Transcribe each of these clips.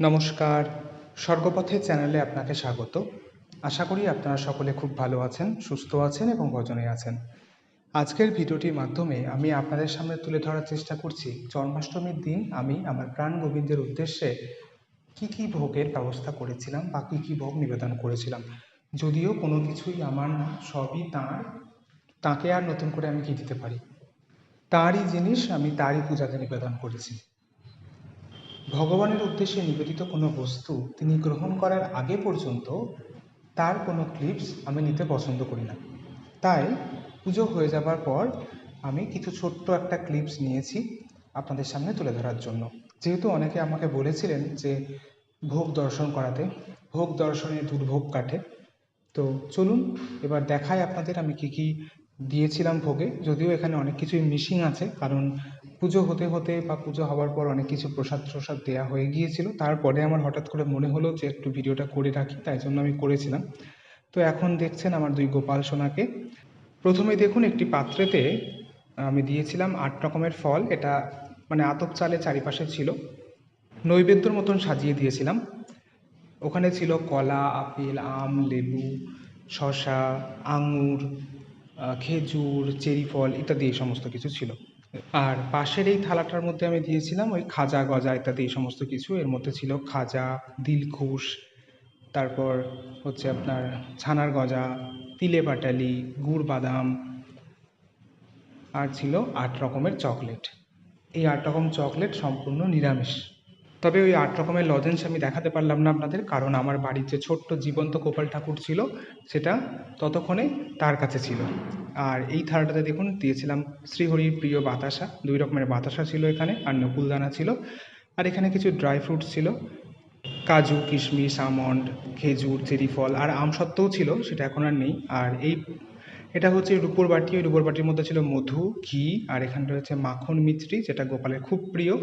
নমস্কার। স্বর্গপথে চ্যানেলে আপনাকে স্বাগত। আশা করি আপনারা সকলে খুব ভালো আছেন, সুস্থ আছেন এবং ভজনে আছেন। আজকের ভিডিওটির মাধ্যমে আমি আপনাদের সামনে তুলে ধরার চেষ্টা করছি জন্মাষ্টমীর দিন আমি আমার প্রাণ গোবিন্দের উদ্দেশ্যে কি কি ভোগের ব্যবস্থা করেছিলাম বা কী কী ভোগ নিবেদন করেছিলাম। যদিও কোনো কিছুই আমার না, সবই তাঁর। তাঁকে আর নতুন করে আমি কি দিতে পারি? তাঁরই জিনিস আমি তারই পূজাতে নিবেদন করেছি। ভগবানের উদ্দেশ্যে নিবেদিত কোনো বস্তু তিনি গ্রহণ করার আগে পর্যন্ত তার কোনো ক্লিপস আমি নিতে পছন্দ করি না। তাই পুজো হয়ে যাবার পর আমি কিছু ছোট্ট একটা ক্লিপস নিয়েছি আপনাদের সামনে তুলে ধরার জন্য। যেহেতু অনেকে আমাকে বলেছিলেন যে ভোগ দর্শন করাতে, ভোগ দর্শনে দুর্ভোগ কাটে। তো চলুন, এবার দেখাই আপনাদের আমি কি কি দিয়েছিলাম ভোগে। যদিও এখানে অনেক কিছুই মিসিং আছে, কারণ পুজো হতে হতে বা পুজো হওয়ার পর অনেক কিছু প্রসাদ প্রসাদ দেওয়া হয়ে গিয়েছিল। তারপরে আমার হঠাৎ করে মনে হলো যে একটু ভিডিওটা করে রাখি, তাই জন্য আমি করেছিলাম। তো এখন দেখছেন আমার দুই গোপাল সোনাকে। প্রথমে দেখুন একটি পাত্রেতে আমি দিয়েছিলাম আট রকমের ফল। এটা মানে আতপ চালে চারিপাশে ছিল। নৈবেদ্যর মতন সাজিয়ে দিয়েছিলাম। ওখানে ছিল কলা, আপেল, আম, লেবু, শসা, আঙুর খেজুর, চেরি ফল ইত্যাদি এই সমস্ত কিছু ছিল। আর পাশের এই থালাটার মধ্যে আমি দিয়েছিলাম ওই খাজা গজা ইত্যাদি, এই সমস্ত কিছু। এর মধ্যে ছিল খাজা, দিলখুশ, তারপর হচ্ছে আপনার ছানার গজা, তিলে পাটালি, গুড় বাদাম, আর ছিল আট রকমের চকলেট। এই আট রকম চকলেট সম্পূর্ণ নিরামিষ। তবে ওই আট রকমের লজেন্স আমি দেখাতে পারলাম না আপনাদের, কারণ আমার বাড়ির যে ছোট্ট জীবন্ত গোপাল ঠাকুর ছিল, সেটা ততক্ষণে তার কাছে ছিল। আর এই থালাটাতে দেখুন, দিয়েছিলাম শ্রীহরির প্রিয় বাতাসা। দুই রকমের বাতাসা ছিল এখানে, আর নকুলদানা ছিল। আর এখানে কিছু ড্রাই ফ্রুটস ছিল। কাজু, কিশমিশ, আমন্ড, খেজুর চেরি ফল আর আমসত্ত্বও ছিল, সেটা এখন আর নেই। আর এই, এটা হচ্ছে রূপোর বাটি। ওই রূপোর বাটির মধ্যে ছিল মধু, ঘি, আর এখানে রয়েছে মাখন মিছরি, যেটা গোপালের খুব প্রিয়।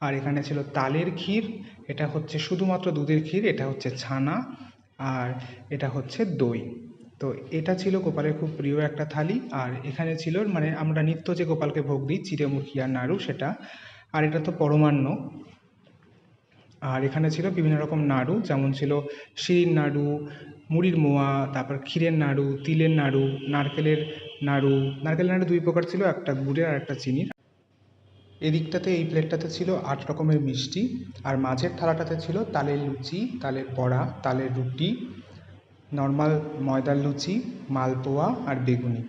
আর এখানে ছিল তালের ক্ষীর, এটা হচ্ছে শুধুমাত্র দুধের ক্ষীর, এটা হচ্ছে ছানা, আর এটা হচ্ছে দই। তো এটা ছিল গোপালের খুব প্রিয় একটা থালি। আর এখানে ছিল মানে আমরা নিত্য যে গোপালকে ভোগ দিই, চিড়েমুখী আর নাড়ু, সেটা। আর এটা তো পরমান্ন। আর এখানে ছিল বিভিন্ন রকম নাড়ু, যেমন ছিল শিরির নাড়ু, মুড়ির মোয়া, তারপর ক্ষীরের নাড়ু, তিলের নাড়ু, নারকেলের নাড়ু। নারকেলের নাড়ু দুই প্রকার ছিল, একটা গুড়ের আর একটা চিনির। এদিকটাতে, এই প্লেটটাতে ছিল আট রকমের মিষ্টি। আর মাঝের থালাটাতে ছিল তালের লুচি, তালের বড়া, তালের রুটি নর্মাল ময়দার লুচি, মালপোয়া আর বেগুনি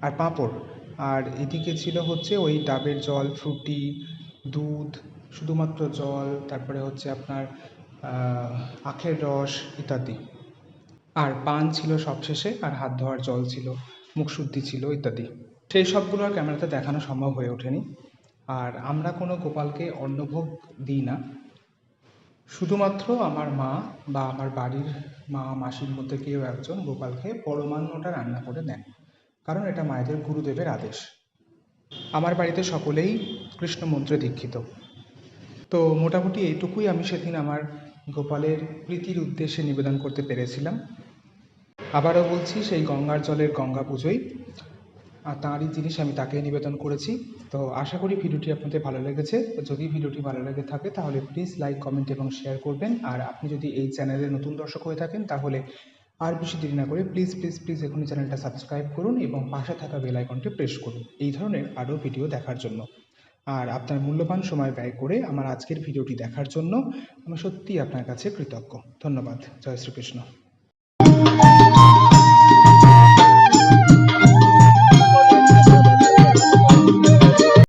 আর পাঁপড়। আর এদিকে ছিল হচ্ছে ওই ডাবের জল, ফ্রুটি, দুধ, শুধুমাত্র জল, তারপরে হচ্ছে আপনার আখের রস ইত্যাদি। আর পান ছিল সবশেষে আর হাত ধোয়ার জল ছিল মুখশুদ্ধি ছিল ইত্যাদি। সেই সবগুলো আর ক্যামেরাতে দেখানো সম্ভব হয়ে ওঠেনি। আর আমরা কোনো গোপালকে অন্নভোগ দিই না। শুধুমাত্র আমার মা বা আমার বাড়ির মা, মাসির মধ্যে কেউ একজন গোপালকে পরমান্নটা রান্না করে দেন। কারণ এটা মায়েদের গুরুদেবের আদেশ। আমার বাড়িতে সকলেই কৃষ্ণ মন্ত্রে দীক্ষিত। তো মোটামুটি এইটুকুই আমি সেদিন আমার গোপালের প্রীতির উদ্দেশ্যে নিবেদন করতে পেরেছিলাম। আবারও বলছি, সেই গঙ্গার জলের গঙ্গা পুজোই আর তাঁরই জিনিস আমি তাকেই নিবেদন করেছি। তো আশা করি ভিডিওটি আপনাদের ভালো লেগেছে। যদি ভিডিওটি ভালো লেগে থাকে, তাহলে প্লিজ লাইক কমেন্ট এবং শেয়ার করবেন। আর আপনি যদি এই চ্যানেলে নতুন দর্শক হয়ে থাকেন, তাহলে আর বেশি দেরি না করে প্লিজ প্লিজ প্লিজ এখনই চ্যানেলটা সাবস্ক্রাইব করুন এবং পাশে থাকা বেল আইকনটি প্রেস করুন। এই ধরনের আরও ভিডিও দেখার জন্য। আর আপনার মূল্যবান সময় ব্যয় করে আমার আজকের ভিডিওটি দেখার জন্য আমি সত্যিই আপনার কাছে কৃতজ্ঞ। ধন্যবাদ। জয় শ্রীকৃষ্ণ।